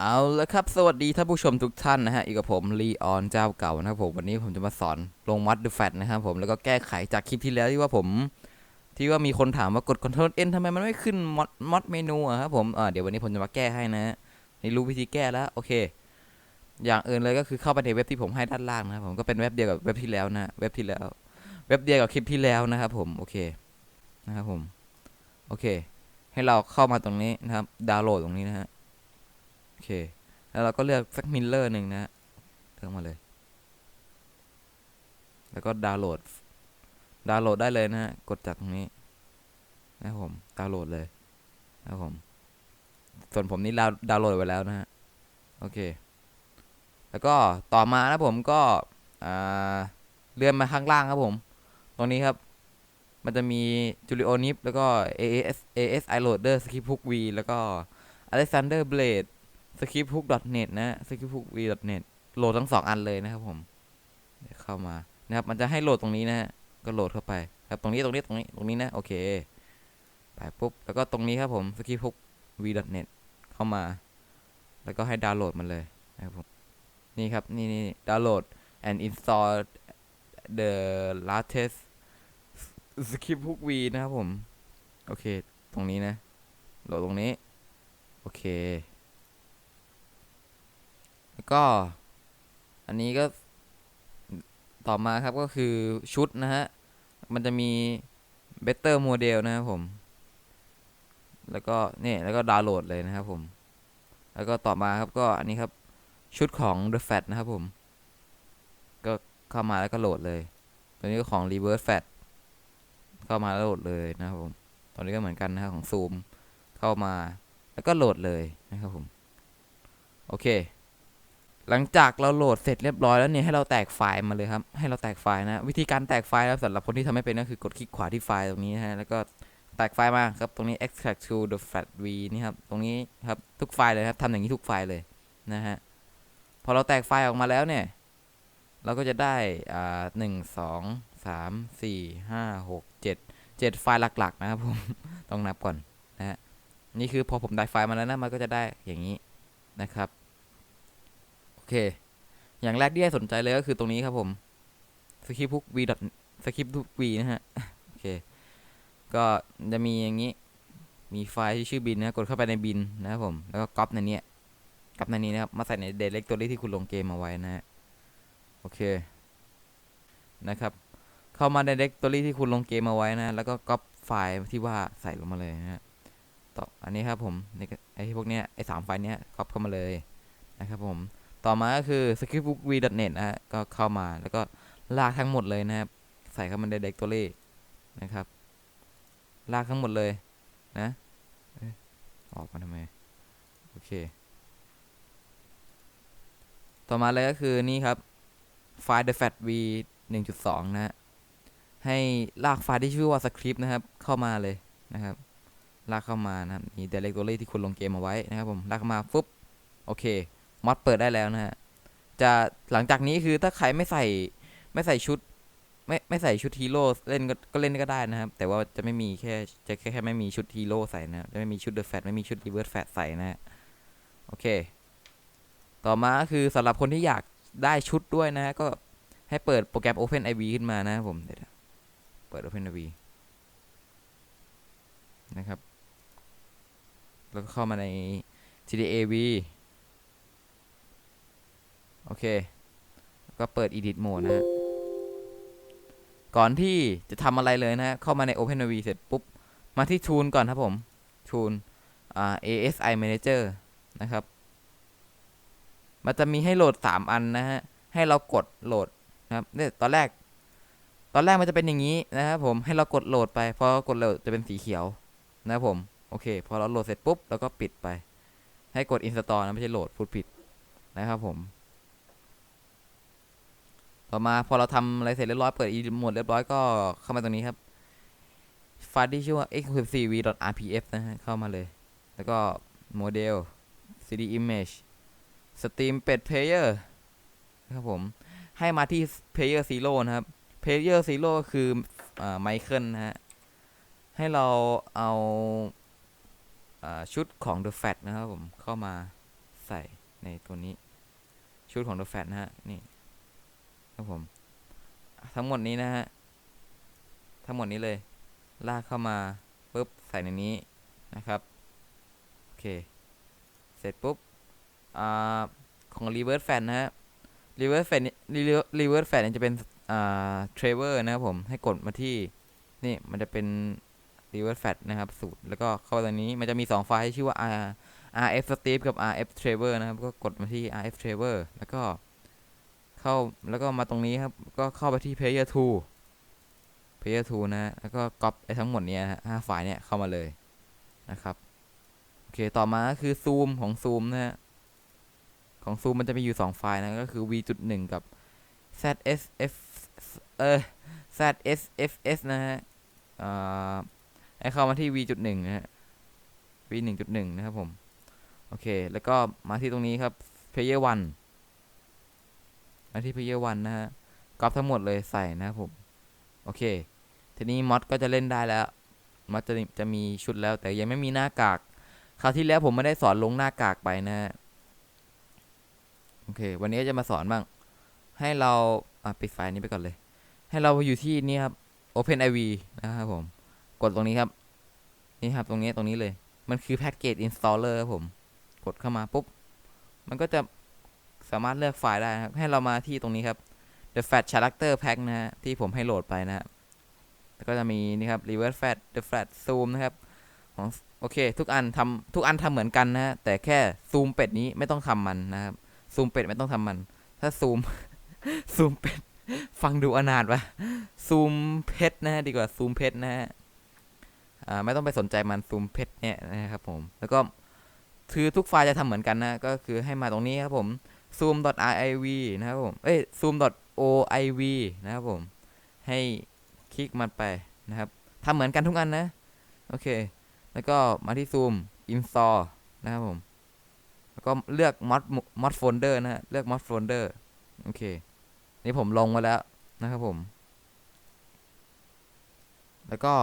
เอาละครับ สวัสดีท่านผู้ชมทุกท่านนะฮะ อีกกับผมลีออนเจ้าเก่านะครับผมวันนี้ผมจะมาสอนลงมัดดูแฟตนะครับผมแล้วก็แก้ไขจากคลิปที่แล้วที่ว่าผม ที่ว่ามีคนถามว่ากด Ctrl N ทำไมมันไม่ขึ้นมอดมอดเมนูอะครับผมเดี๋ยววันนี้ผมจะมาแก้ให้นะฮะนี่รู้วิธีแก้แล้วโอเค อย่างอื่นเลยก็คือเข้าไปในเว็บที่ผมให้ด้านล่างนะครับผมก็เป็นเว็บเดียวกับเว็บที่แล้วนะเว็บที่แล้ว เว็บเดียวกับคลิปที่แล้วนะครับผมโอเคนะครับผมโอเค ให้เราเข้ามาตรงนี้นะครับดาวน์โหลดตรงนี้นะฮะ โอเค แล้วเราก็เลือกสักมิลเลอร์หนึ่งนะฮะเลือกมาเลย แล้วก็ดาวน์โหลด ดาวน์โหลดได้เลยนะฮะ กดจากตรงนี้นะครับผม ดาวน์โหลดเลยนะครับผม ส่วนผมนี่ดาวดาวน์โหลดไว้แล้วนะฮะ โอเค แล้วก็ต่อมานะผมก็เลื่อนมาข้างล่างครับผม ตรงนี้ครับ มันจะมี Julio Nip แล้วก็ AS AS iLoader Script Hook V แล้วก็ Alexander Blade scripthook.net นะ scripthookv.net โหลดทั้งสองอันเลยนะครับผมเดี๋ยวเข้ามานะครับมันจะให้โหลดตรงนี้นะฮะก็โหลดเข้าไปครับตรงนี้ตรงนี้ตรงนี้ตรงนี้นะโอเคไปปุ๊บแล้วก็ตรงนี้ครับผม scripthookv.net เข้ามา แล้วก็ให้ดาวน์โหลดมันเลยนะครับผมนี่ครับนี่นี่ดาวน์โหลด and install the latest scripthook v นะครับผม โอเค ตรงนี้นะ โหลดตรงนี้ โอเค ก็ อันนี้ก็ต่อมาครับก็คือชุดนะฮะ มันจะมี better model นะครับผม แล้วก็นี่แล้วก็ดาวน์โหลดเลยนะครับผม แล้วก็ต่อมาครับก็อันนี้ครับชุดของ The Fat นะครับผม ก็เข้ามาแล้วก็โหลดเลย ตัวนี้ก็ของ Reverse Fat เข้ามาแล้วโหลดเลยนะครับผมตัวนี้ก็เหมือนกันนะครับของ Zoom เข้ามาแล้วก็โหลดเลยนะครับผม โอเค หลังจากเราโหลดเสร็จเรียบร้อยแล้วเนี่ยให้เราแตกไฟล์มาเลยครับ ให้เราแตกไฟล์นะวิธีการแตกไฟล์ครับสำหรับคนที่ทำไม่เป็นก็คือกดคลิกขวาที่ไฟล์ตรงนี้นะฮะแล้วก็แตกไฟล์มาครับตรงนี้ extract to the flat v นี่ครับตรงนี้ครับทุกไฟล์เลยครับทำอย่างนี้ทุกไฟล์เลยนะฮะพอเราแตกไฟล์ออกมาแล้วเนี่ย เราก็จะได้อ่าหนึ่งสองสามสี่ห้าหกเจ็ดเจ็ดไฟล์หลัก ๆ นะครับผม ต้องนับก่อนนะฮะนี่คือพอผมได้ไฟล์มาแล้วนะมันก็จะได้อย่างนี้นะครับ เค อย่างแรกที่ให้สนใจเลยก็คือตรงนี้ครับผม scriptbook v scriptbook v นะฮะ โอเค ก็จะมีอย่างนี้ มีไฟล์ที่ชื่อบินนะ กดเข้าไปในบินนะครับผม แล้วก็ก๊อปในนี้ก๊อปในนี้นะครับ มาใส่ใน directory ที่คุณลงเกมมาไว้นะฮะ โอเค นะครับ เข้ามาใน directory ที่คุณลงเกมมาไว้นะ แล้วก็ก๊อปไฟล์ที่ว่าใส่ลงมาเลยนะฮะต่ออันนี้ครับผมไอ้พวกเนี้ยไอ้สามไฟล์เนี้ยก๊อปเข้ามาเลยนะครับผม ต่อมาก็คือ scriptbookv.net นะฮะก็เข้ามาแล้วก็ลากทั้งหมดเลยนะครับ ใส่เข้ามาใน directory นะครับ ลากทั้งหมดเลยนะออกมาทำไมโอเค ต่อมาเลยก็คือนี่ครับไฟล์ the fat v 1.2 นะฮะให้ลากไฟล์ที่ชื่อว่า script นะครับ เข้ามาเลยนะครับ ลากเข้ามานะครับมี directory ที่คุณลงเกมเอาไว้นะครับผม ลากเข้ามาปุ๊บ โอเค มอดเปิดได้แล้วนะฮะจะหลังจากนี้คือถ้าใครไม่ใส่ไม่ใส่ชุด ไม่ไม่ใส่ชุดฮีโร่เล่นก็ก็เล่นก็ได้นะครับ แต่ว่าจะไม่มีแค่จะแค่แค่ไม่มีชุดฮีโร่ใส่นะจะไม่มีชุดเดอะแฟตไม่มีชุดรีเวิร์สแฟตใส่นะฮะโอเค ต่อมาคือสำหรับคนที่อยากได้ชุดด้วยนะฮะก็ให้เปิดโปรแกรม Open IV ขึ้นมานะครับผมเดี๋ยวเปิด Open IV นะครับ แล้วก็เข้ามาใน TDAV โอเค ก็เปิด Edit Mode นะฮะก่อนที่จะทำอะไรเลยนะฮะเข้ามาใน OpenAV เสร็จปุ๊บ มาที่ Tool ก่อนครับผม Tool อ่า ASI Manager นะครับ มันจะมีให้โหลด 3 อันนะฮะ ให้เรากดโหลดนะครับเนี่ยตอนแรก ตอนแรกมันจะเป็นอย่างนี้นะครับผม ให้เรากดโหลดไป พอกดโหลดจะเป็นสีเขียวนะครับผม โอเค พอเราโหลดเสร็จปุ๊บ แล้วก็ปิดไป ให้กด install นะไม่ใช่โหลดพูดผิดนะครับผม ต่อมาพอเราทำอะไรเสร็จเรียบร้อยเปิด edit หมดเรียบร้อยก็เข้ามาตรงนี้ครับไฟล์ที่ชื่อว่า exclusive.rpf นะฮะเข้ามาเลย แล้วก็ model cd image steam pet player นะครับผม ให้มาที่ player zero นะครับ player zero คืออ่าไมเคิลนะฮะ ให้เราเอาอ่าชุดของ the fat นะครับผม เข้ามาใส่ในตัวนี้ ชุดของ The Fat นะฮะ นี่ ครับผม ทั้งหมดนี้นะฮะ ทั้งหมดนี้เลย ลากเข้ามาปุ๊บใส่ในนี้นะครับ โอเค เสร็จปุ๊บ อ่า ของ Reverse Fan นะฮะ Reverse Fan Reverse- Fan เนี่จะเป็น อ่า Traver นะครับผม ให้กดมาที่ นี่ มันจะเป็น reverse fat นะครับ สูตร แล้วก็เข้าไปตรงนี้ มันจะมี 2 ไฟล์ชื่อว่า R RF Steve กับ RF Traver นะครับ ก็กดมาที่ RF Traver แล้วก็ เข้าแล้วก็มาตรงนี้ครับ ก็เข้าไปที่ Player 2 Player 2นะแล้วก็ก๊อปไอ้ทั้งหมดเนี้ยห้าไฟล์เนี่ยเข้ามาเลยนะครับโอเคต่อมาก็คือ Zoom ของ Zoom นะฮะของ Zoom มันจะมีอยู่2ไฟล์นะก็คือ v.1 กับ ZSF เออ ZSFS นะฮะอ่าให้เข้ามาที่ v.1 นะฮะ v1.1 นะครับผม โอเค แล้วก็มาที่ตรงนี้ครับ player 1 มาที่ player 1นะฮะก๊อปทั้งหมดเลยใส่นะครับผม โอเค ทีนี้มอดก็จะเล่นได้แล้ว มอดจะจะมีชุดแล้ว แต่ยังไม่มีหน้ากาก คราวที่แล้วผมไม่ได้สอนลงหน้ากากไปนะฮะ โอเค วันนี้จะมาสอนบ้าง ให้เราอะปิดไฟล์นี้ไปก่อนเลย ให้เราอยู่ที่นี่ครับ OpenIV นะครับผม กดตรงนี้ครับ นี่ครับตรงนี้ตรงนี้เลย มันคือ Package Installer ครับผม กดเข้ามาปุ๊บ มันก็จะ สามารถเลือกไฟล์ได้นะครับ ให้เรามาที่ตรงนี้ครับ The Fat Character Pack นะฮะ ที่ผมให้โหลดไปนะฮะก็จะมีนี่ครับ Reverse Fat The Fat Zoom นะครับ ของโอเค ทุกอันทำทุกอันทำเหมือนกันนะฮะ แต่แค่ซูมเป็ดนี้ไม่ต้องทำมันนะครับ ซูมเป็ดไม่ต้องทำมัน ถ้าซูม ซูมเป็ด ฟังดูอนาถวะซูมเพชรนะฮะดีกว่าซูมเพชรนะฮะอ่าไม่ต้องไปสนใจมันซูมเพชรเนี่ยนะครับผม แล้วก็คือทุกไฟล์จะทำเหมือนกันนะ ก็คือให้มาตรงนี้ครับผม zoom.riv นะครับผม เอ้ย zoom.oiv นะครับผม ให้คลิกมันไปนะครับทำเหมือนกันทุกอันนะ โอเค แล้วก็มาที่ zoom install นะครับผม แล้วก็เลือก mod mod folder นะฮะ เลือก mod folder โอเค นี่ผมลงมาแล้วนะครับผม แล้วก็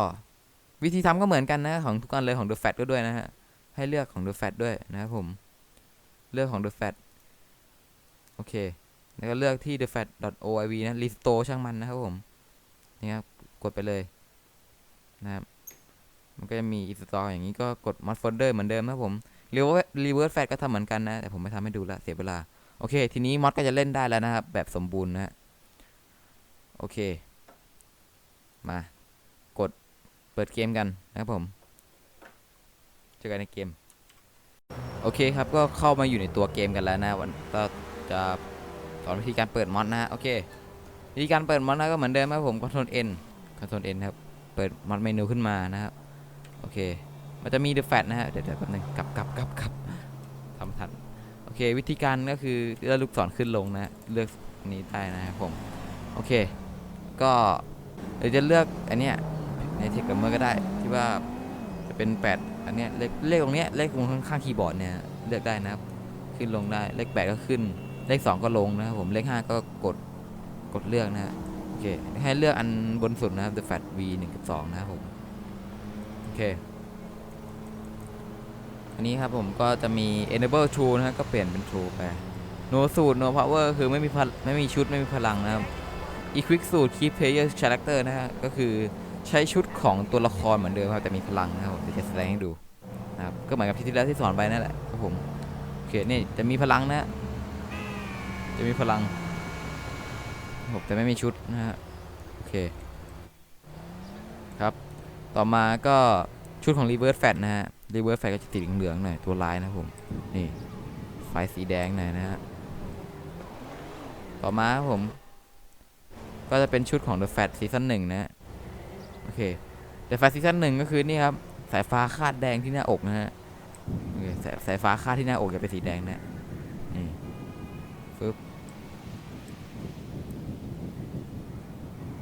วิธีทำก็เหมือนกันนะของทุกอันเลยของ The Fat ก็ด้วยนะฮะ ให้เลือกของ The Fat ด้วยนะครับผม เลือกของ The Fat โอเค แล้วก็เลือกที่ thefat.oiv นะ restore ช่างมันนะครับผม นี่ครับ กดไปเลยนะครับ มันก็จะมี install อย่างนี้ก็กด mod folder เหมือนเดิมนะครับผม reverse reverse fat ก็ทำเหมือนกันนะ แต่ผมไม่ทำให้ดูละเสียเวลา โอเค ทีนี้มอดก็จะเล่นได้แล้วนะครับ แบบสมบูรณ์นะฮะโอเค มากดเปิดเกมกันนะครับผม เจอกันในเกม โอเคครับ ก็เข้ามาอยู่ในตัวเกมกันแล้วนะวันก็ จะสอนวิธีการเปิดมอดนะฮะโอเควิธีการเปิดมอดนะก็เหมือนเดิมครับผม Ctrl N Ctrl N ครับเปิดมอดเมนูขึ้นมานะครับโอเค มันจะมี The Fat นะฮะเดี๋ยวเดี๋ยวแป๊บนึงกลับกลับกลับกลับทำทันโอเค วิธีการก็คือเลือกลูกศรขึ้นลงนะเลือกนี้ได้นะครับผมโอเค ก็เดี๋ยวจะเลือกอันเนี้ยในเทคกับเมอร์ก็ได้ที่ว่าจะเป็น 8 อันเนี้ยเลขเลขตรงเนี้ยเลขตรงข้างๆคีย์บอร์ดเนี่ยเลือกได้นะครับ ขึ้นลงได้เลข8ก็ขึ้น เลข 2 ก็ลงนะครับผมเลข 5 ก็กดกดเลือกนะฮะโอเคให้เลือกอันบนสุดนะครับ the fat v 1กับ2นะครับผมโอเคอันนี้ครับผมก็จะมี enable true นะก็เปลี่ยนเป็น true ไป no สูตร no power คือไม่มีไม่มีชุดไม่มีพลังนะครับ equick สูตร keep player character นะฮะก็คือใช้ชุดของตัวละครเหมือนเดิมครับแต่มีพลังนะครับผมจะแสดงให้ดูนะครับก็เหมือนกับที่ที่แล้วที่สอนไปนั่นแหละครับผมโอเคนี่จะมีพลังนะฮะ จะมีพลังผมแต่ไม่มีชุดนะฮะโอเคครับ ต่อมาก็ชุดของ reverse fat นะฮะ reverse fat ก็จะติดเหลืองๆหน่อยตัวลายนะผมนี่ไฟสีแดงหน่อยนะฮะต่อมาครับผม ก็จะเป็นชุดของ The Fat ซีซั่นหนึ่งนะฮะโอเค The Fat ซีซั่นหนึ่งก็คือนี่ครับสายฟ้าคาดแดงที่หน้าอกนะฮะสายสายฟ้าคาดที่หน้าอกจะเป็นสีแดงนะนี่ ฟึบ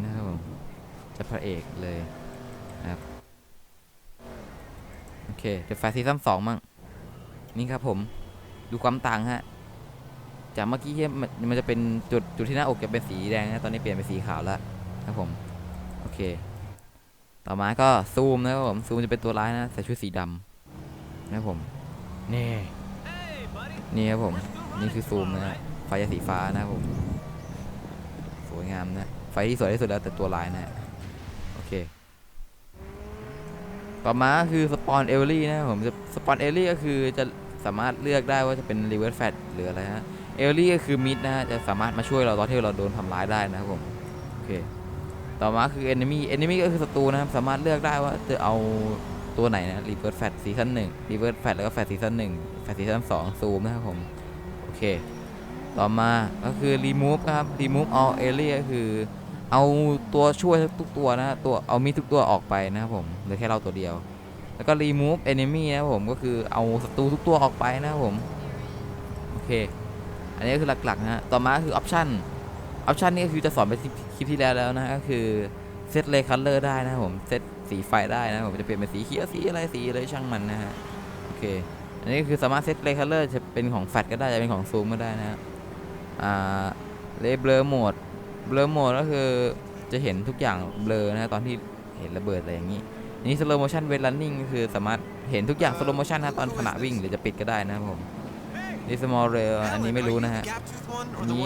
นะครับผมจะพระเอกเลยครับโอเค The Fat ซีซั่นสองมั่งนี่ครับผมดูความต่างฮะจากเมื่อกี้ที่มันจะเป็นจุดจุดที่หน้าอกจะเป็นสีแดงนะตอนนี้เปลี่ยนเป็นสีขาวแล้วครับผมโอเค ต่อมาก็ซูมนะครับผมซูมจะเป็นตัวร้ายนะใส่ชุดสีดำนะครับผมนี่นี่ครับผม นี่คือซูมนะฮะ ฟจะสีฟ้านะผม สวยงามนะ ไฟที่สวยที่สุดแล้วแต่ตัวลายนะฮะโอเค ต่อมาคือสปอนเอลลี่นะผมสปอนเอลลี่ก็คือจะสามารถเลือกได้ว่าจะเป็นรีเวิร์สแฟตหรืออะไรฮะเอลลี่ก็คือมิดนะฮะจะสามารถมาช่วยเราตอนที่เราโดนทำร้ายได้นะครับผมโอเคต่อมาคือ enemy enemy ก็คือศัตรูนะครับ สามารถเลือกได้ว่าจะเอาตัวไหนนะ reverse fat ซีซั่นหนึ่ง reverse fat แล้วก็ fat ซีซั่นหนึ่ง fat ซีซั่นสองซูมนะครับผม โอเค ต่อมาก็คือ remove ครับ remove all area ก็คือ เอาตัวช่วยทุกตัวนะตัวเอามีดทุกตัวออกไปนะครับผมเหลือแค่เราตัวเดียว แล้วก็ remove enemy นะครับผมก็คือเอาศัตรูทุกตัวออกไปนะครับผมโอเค อันนี้คือหลักๆนะต่อมาก็คือ option ออปชันนี้ก็คือจะสอนไปคลิปที่แล้วแล้วนะก็คือเซตเลคัลเลอร์ได้นะครับผมเซตสีไฟได้นะครับผมจะเปลี่ยนเป็นสีเขียวสีอะไรสีอะไรช่างมันนะฮะโอเคอันนี้คือสามารถเซตเลคัลเลอร์จะเป็นของแฟลชก็ได้จะเป็นของซูมก็ได้นะฮะ อ่าเลเบลโหมดเบลโหมดก็คือจะเห็นทุกอย่างเบลอนะตอนที่เห็นระเบิดอะไรอย่างนี้นี้สโลโมชันเวล r นนิ่งก็คือสามารถเห็นทุกอย่างสโลโมชันนะตอนขณะวิ่งหรือจะปิดก็ได้นะครับผมนี่สมอลเรลอันนี้ไม่รู้นะฮะนี้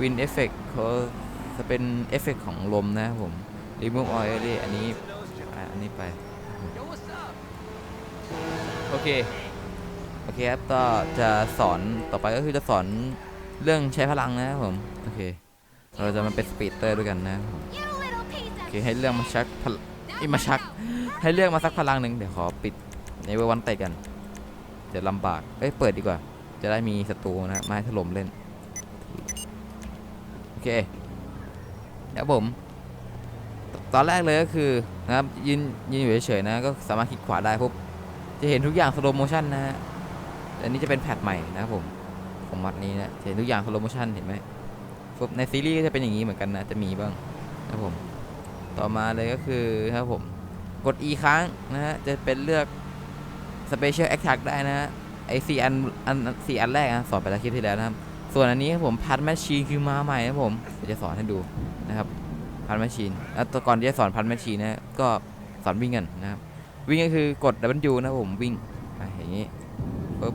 วินเอฟเฟกต์เขาจะเป็นเอฟเฟกของลมนะครับผม remove oil area อันนี้อะอันนี้ไป โอเค โอเคครับ ก็จะสอนต่อไปก็คือจะสอน เรื่องใช้พลังนะครับผม โอเค เราจะมาเป็นสปีดเตอร์ด้วยกันนะครับผมโอเคให้เรื่องมาชักพลอีมาชัก ให้เรื่องมาสักพลังหนึ่งเดี๋ยวขอปิดในเวอร์วันเตะกันจะลำบาก เอ้ยเปิดดีกว่า จะได้มีศัตรูนะมาให้ถล่มเล่น โอเคครับผมตอนแรกเลยก็คือนะครับยืนยืนอยู่เฉยๆนะก็สามารถคลิกขวาได้ปุ๊บจะเห็นทุกอย่างสโลโมชั่นนะฮะอันนี้จะเป็นแพทใหม่นะครับผม ของมัดนี้นะเห็นทุกอย่างสโลโมชันเห็นไหมในซีรีส์ก็จะเป็นอย่างนี้เหมือนกันนะ จะมีบ้างนะครับผม ต่อมาเลยก็คือครับผม กด E ค้างนะฮะ จะเป็นเลือก Special Attack ได้นะฮะ ไอสี่อันอันสี่อันแรกนะสอนไปแล้วคลิปที่แล้วนะครับ ส่วนอันนี้ครับผมพัดแมชชีนคือมาใหม่นะครับผมเดี๋ยวจะสอนให้ดูนะครับพัดแมชชีนแล้วก่อนที่จะสอนพัดแมชชีนนะก็สอนวิ่งกันนะครับ วิ่งก็คือกด W นะครับผมวิ่งอย่างนี้ปุ๊บ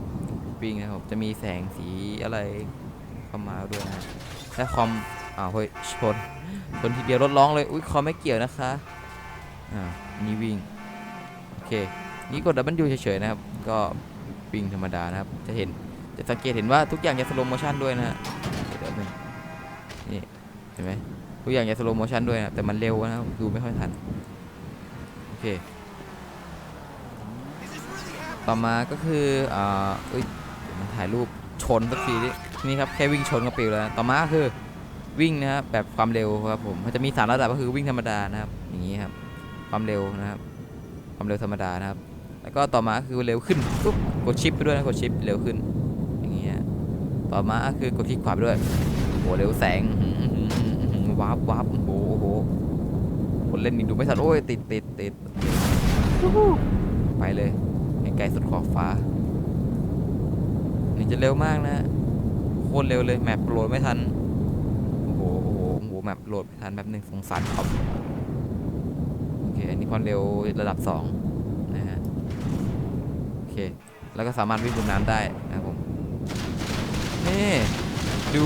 วิ่งนะครับ จะมีแสงสีอะไรเข้ามาด้วยนะถ้าคอมอ้าวเฮ้ยชนชนทีเดียวรถร้องเลย อุ้ยคอมไม่เกี่ยวนะคะอ่านี่วิ่ง โอเค นี่กด W เบิลยูเฉยๆนะครับ ก็วิ่งธรรมดานะครับ จะเห็น จะสังเกตเห็นว่าทุกอย่างจะสโลโมชันด้วยนะฮะเดี๋ยวหนึ่งนี่เห็นไหมทุกอย่างจะสโลโมชันด้วยนะแต่มันเร็วนะครับดูไม่ค่อยทัน โอเค ต่อมาก็คืออ่าเอ้ย มันถ่ายรูปชนสักทีนี่นี่ครับแค่วิ่งชนก็ปิวแล้วนะต่อมาก็คือวิ่งนะครับแบบความเร็วครับผมมันจะมีสามระดับก็คือวิ่งธรรมดานะครับอย่างนี้ครับความเร็วนะครับ ความเร็วธรรมดานะครับ แล้วก็ต่อมาก็คือเร็วขึ้นปุ๊บกดชิปไปด้วยนะกดชิปเร็วขึ้น อย่างเงี้ยต่อมาก็คือกดคลิกขวาไปด้วยโหเร็วแสงอื้อหือหือหือวาร์ปวาร์ปโอ้โหโอ้โหคนเล่นนี่ดูไม่ทันโอ้ยติดติดติดไปเลยไกลๆสุดขอบฟ้า นี่จะเร็วมากนะโคตรเร็วเลยแมปโหลดไม่ทันโอ้โหโอ้โหโอ้โหแมปโหลดไม่ทันแบบหนึ่งสงสารครับโอเคอันนี้ความเร็วระดับ2นะฮะโอเคแล้วก็สามารถวิ่งบนน้ำได้นะครับผมนี่ดู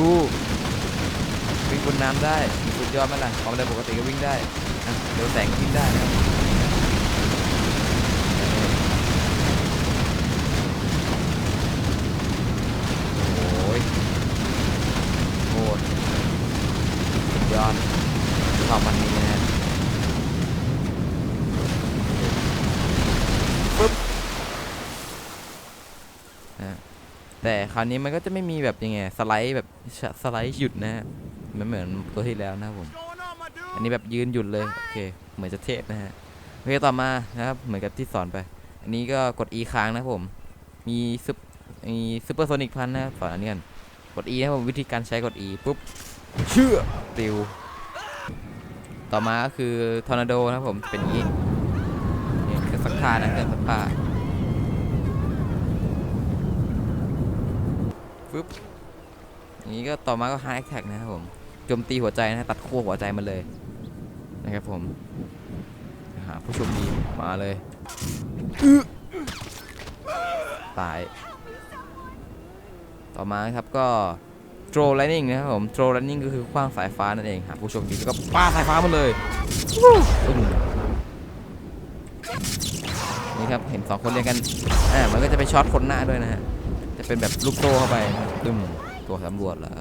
วิ่งบนน้ำได้สุดยอดไหมล่ะความเร็วปกติก็วิ่งได้อะเร็วแสงก็วิ่งได้นะครับ โอ้ยโคตรสุดยอดความมันนี้นะฮะปึ๊บนะ แต่คราวนี้มันก็จะไม่มีแบบยังไงสไลด์แบบสไลด์หยุดนะฮะมันเหมือนตัวที่แล้วนะครับผม อันนี้แบบยืนหยุดเลยโอเคเหมือนจะเทพนะฮะโอเคต่อมานะครับเหมือนกับที่สอนไป อันนี้ก็กด E ค้างนะครับผม มีซึปมีซูเปอร์โซนิกพันนะสอนอันนี้กันกด E นะครับผมวิธีการใช้กด E ปุ๊บเชื่อติว ต่อมาก็คือทอร์นาโดนะครับผมเป็นอย่างนี้นี่เครื่องซักผ้านะเครื่องซักผ้า ปึ๊บอย่างนี้ก็ต่อมาก็ High Attack นะครับผมโจมตีหัวใจนะตัดขั้วหัวใจมันเลยนะครับผมหาผู้ชมดีมาเลยตาย ต่อมาครับก็ throw lightning นะครับผม throw lightning ก็คือคว้างสายฟ้านั่นเองหาผู้ชคดีแล้วก็ปาสายฟ้ามาเลยนี่ครับเห็นสองคนเรียงกันอ่ามันก็จะไปช็อตคนหน้าด้วยนะฮะ เป็นแบบลูกโซ่เข้าไปตึมตัวสำรวจเหรอ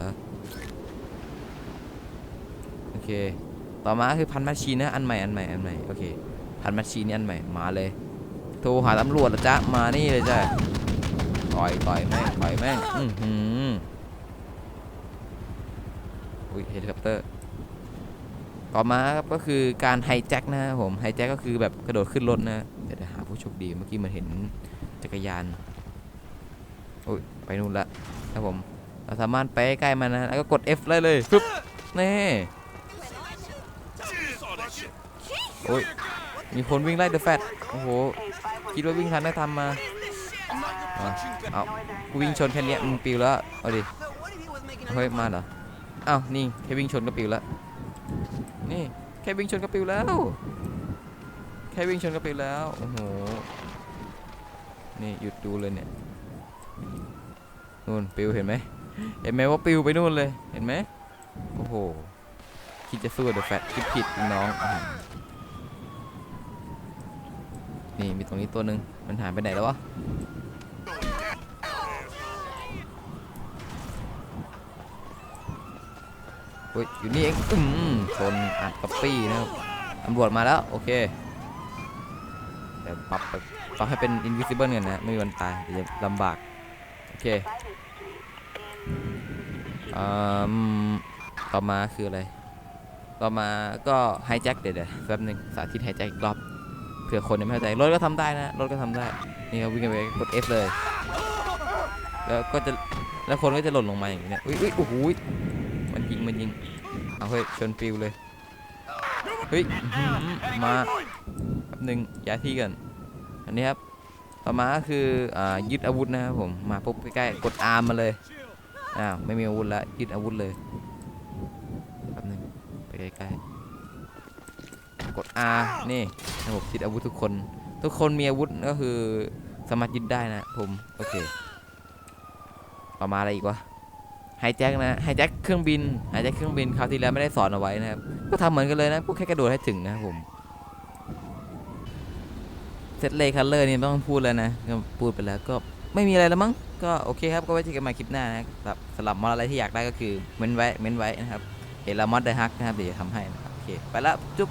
โอเค ต่อมาคือพันแมชชีนนะอันใหม่อันใหม่อันใหม่โอเค พันแมชชีนี่อันใหม่มาเลย โทรหาตำรวจละจ๊ะมานี่เลยจ้ะต่อยต่อยแม่งต่อยแม่งอือหืออุ้ยเฮลิคอปเตอร์ต่อมาครับก็คือการไฮแจ็คนะครับผมไฮแจ็คก็คือแบบกระโดดขึ้นรถนะเดี๋ยวจะหาผู้โชคดีเมื่อกี้มันเห็นจักรยาน อุ้ยไปนู่นละครับผม เราสามารถไปใกล้มันนะแล้วก็กด F เลยเลยปึ๊บนี่โอ้ยมีคนวิ่งไล่เดอะแฟตโอ้โหคิดว่าวิ่งทันได้ทำมาเอากูวิ่งชนแค่นี้มึงปิวแล้วเอาดิเฮ้ยมาเหรออ้าวนี่แค่วิ่งชนก็ปิวแล้วนี่แค่วิ่งชนก็ปิวแล้ว แค่วิ่งชนก็ปิวแล้วโอ้โหนี่หยุดดูเลยเนี่ย นู่นปิวเห็นไหมเห็นไหมว่าปิวไปนู่นเลยเห็นไหมโอ้โหคิดจะสู้เดอะแฟตคิดผิดน้องนี่มีตรงนี้ตัวหนึ่งมันหายไปไหนแล้ววะอุ้ยอยู่นี่เองอืมชนอัดกับปี้นะครับตำรวจมาแล้ว โอเคเดี๋ยวปรับปรับให้เป็น invisible กันนะ ไม่มีวันตายเดี๋ยวจะลำบาก เคอืมต่อมาคืออะไร ต่อมาก็ไฮแจ็คเดี๋ยวแป๊บหนึงสาธิตไฮแจ็คอีกรอบเผื่อคนยังไม่เข้าใจ รถก็ทำได้นะ รถก็ทำได้ นี่ครับวิ่งกันไปกด F เลย แล้วก็จะ แล้วคนก็จะหล่นลงมาอย่างนี้เนี่ย อุ้ยอุ้ยโอ้โหมันยิง มันยิง เอาเฮ้ย ชนฟิวเลย เฮ้ย มาแป๊บหนึงย้ายที่กัน อันนี้ครับ ต่อมาก็คืออยึดอาวุธนะครับผมมาปุ๊บใกล้ๆกด R มาเลยอ้าวไม่มีอาวุธแล้วยึดอาวุธเลยแป๊บนึงไปใกล้ๆกด R นี่ระบบยึดอาวุธทุกคน ทุกคนมีอาวุธก็คือสามารถยึดได้นะผมโอเคต่อมาอะไรอีกวะไฮแจ็คนะไฮแจ็คเครื่องบินไฮแจ็คเครื่องบินคราวที่แล้วไม่ได้สอนเอาไว้นะครับก็ทำเหมือนกันเลยนะพวกแค่กระโดดให้ถึงนะครับผม ซตเลคัลเลอร์นี่ต้องพูดแล้วนะก็พูดไปแล้วก็ไม่มีอะไรแล้วมั้งก็โอเคครับก็ไว้เจอกันใหม่คลิปหน้านะครับสำหรับมอดอะไรที่อยากได้ก็คือเม้นไว้เม้นไว้นะครับเห็นละมอดไดฮักนะครับเดี๋ยวจะทำให้นะครับโอเคไปแล้วจุ๊บ